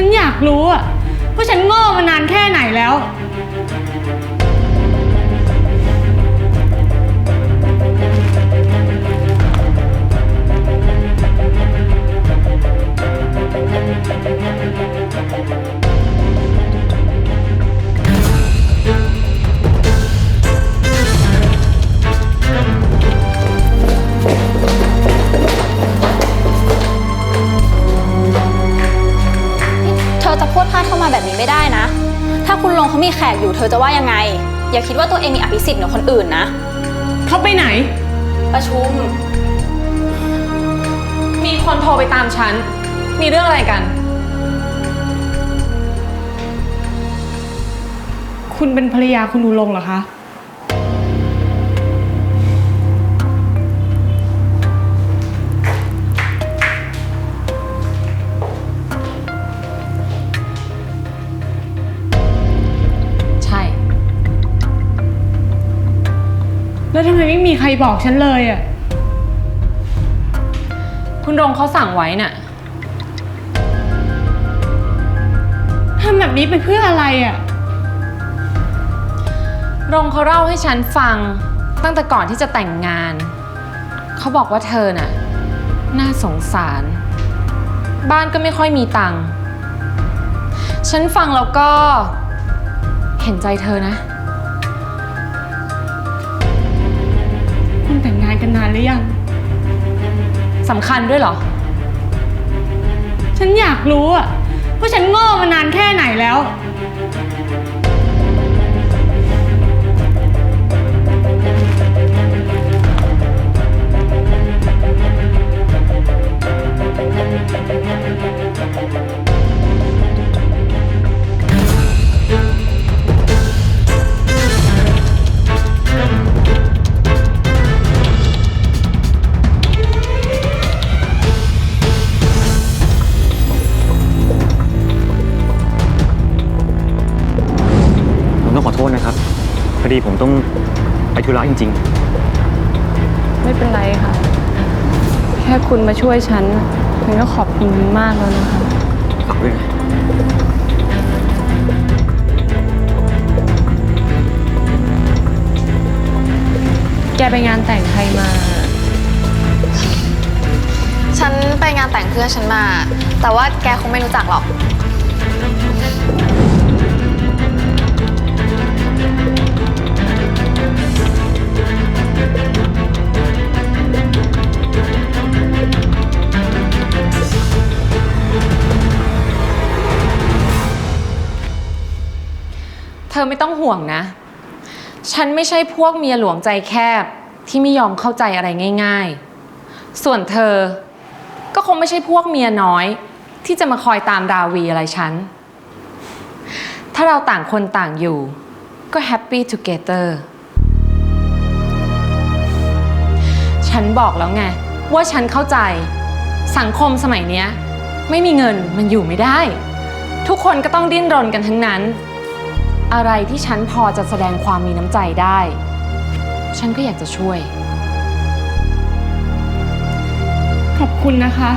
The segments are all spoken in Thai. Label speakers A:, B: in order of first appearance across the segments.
A: ฉันอยากรู้อะว่าฉันโง่มานานแค่ไหนแล้ว
B: มาแบบนี้ไม่ได้นะ ถ้าคุณลงเขามีแขกอยู่เธอจะว่ายังไง อย่าคิดว่าตัวเองมีอภิสิทธิ์เหนือคนอื่นนะ
A: เขาไปไหน
B: ประชุม
C: มีคนโทรไปตามฉัน มีเรื่องอะไรกัน
A: คุณเป็นภรรยาคุณอุลงค์เหรอคะ แล้วทำไมไม่มีใครบอกฉันเลยอะ
C: คุณรงเขาสั่งไว้น่ะ
A: ทำแบบนี้ไปเพื่ออะไรอะ
C: รงเขาเล่าให้ฉันฟังตั้งแต่ก่อนที่จะแต่งงาน เขาบอกว่าเธอน่ะ น่าสงสาร บ้านก็ไม่ค่อยมีตังค์ ฉันฟังแล้วก็เห็นใจเธอนะ
A: กันนานหรือยัง
C: สำคัญด้วยเหรอ
A: ฉันอยากรู้อะว่าฉันโง่มานานแค่ไหนแล้ว
D: อดีผมต้องไปธุระจริง
A: ไม่เป็นไรค่ะ แค่คุณมาช่วยฉันฉันก็ขอบคุณมากแล้วนะคะ
D: ๆฝากด้วยนะ
A: แกไปงานแต่งใครมา
B: ฉันไปงานแต่งเพื่อนฉันมา แต่ว่าแกคงไม่รู้จักหรอก
C: อไม่ต้องห่วงนะ ฉันไม่ใช่พวกเมียหลวงใจแคบที่ไม่ยอมเข้าใจอะไรง่าย ๆ ส่วนเธอก็คงไม่ใช่พวกเมียน้อย ที่จะมาคอยตามราวีอะไรฉัน ถ้าเราต่างคนต่างอยู่ ก็แฮปปี้ทูเกเตอร์ฉันบอกแล้วไง ว่าฉันเข้าใจ สังคมสมัยเนี้ย ไม่มีเงินมันอยู่ไม่ได้ ทุกคนก็ต้องดิ้นรนกันทั้งนั้น อะไรที่ฉันพอจะแสดงความมีน้ำใจได้ ฉันก็อยากจะช่วย
A: ขอบคุณนะคะ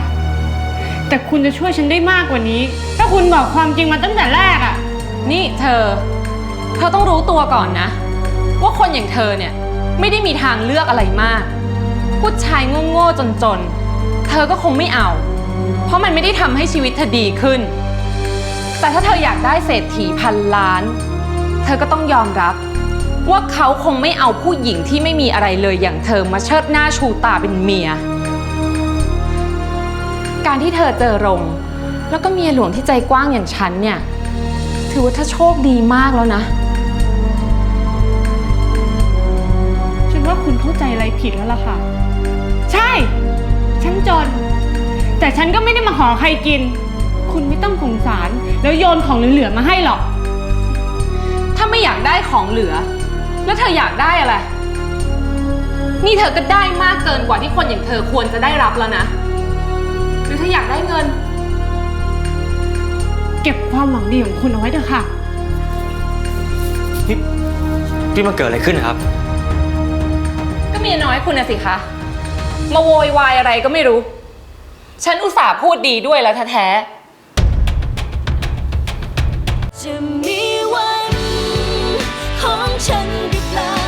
A: แต่คุณจะช่วยฉันได้มากกว่านี้ ถ้าคุณบอกความจริงมาตั้งแต่แรกอะ
C: นี่เธอ เธอต้องรู้ตัวก่อนนะ ว่าคนอย่างเธอเนี่ย ไม่ได้มีทางเลือกอะไรมาก ผู้ชายโง่ๆจนๆ เธอก็คงไม่เอา เพราะมันไม่ได้ทำให้ชีวิตเธอดีขึ้น แต่ถ้าเธออยากได้เศรษฐีพันล้าน เธอก็ต้องยอมรับ ว่าเขาคงไม่เอาผู้หญิงที่ไม่มีอะไรเลยอย่างเธอมาเชิดหน้าชูตาเป็นเมีย การที่เธอเจอรง แล้วก็เมียหลวงที่ใจกว้างอย่างฉันเนี่ย ถือว่าเธอโชคดีมากแล้วนะ
A: ฉันว่าคุณเข้าใจอะไรผิดแล้วล่ะค่ะ ใช่ ฉันจน แต่ฉันก็ไม่ได้มาขอใครกิน คุณไม่ต้องสงสาร แล้วโยนของเหลือๆมาให้หรอก
C: ถ้า ไม่อยากได้ของเหลือ แล้วเธออยากได้อะไร นี่เธอก็ได้มากเกินกว่าที่คนอย่างเธอควรจะได้รับแล้วนะ หรือเธออยากได้เงิน
A: เก็บความหวังดีของคุณเอาไว้เถอะค่ะ
D: นี่นี่มันเกิดอะไรขึ้นนะครับ
C: ก็เมียน้อยคุณนะสิคะ มาโวยวายอะไรก็ไม่รู้ ฉันอุตส่าห์พูดดีด้วยแล้วแท้ๆ
E: จะ ฉันหรือเปล่า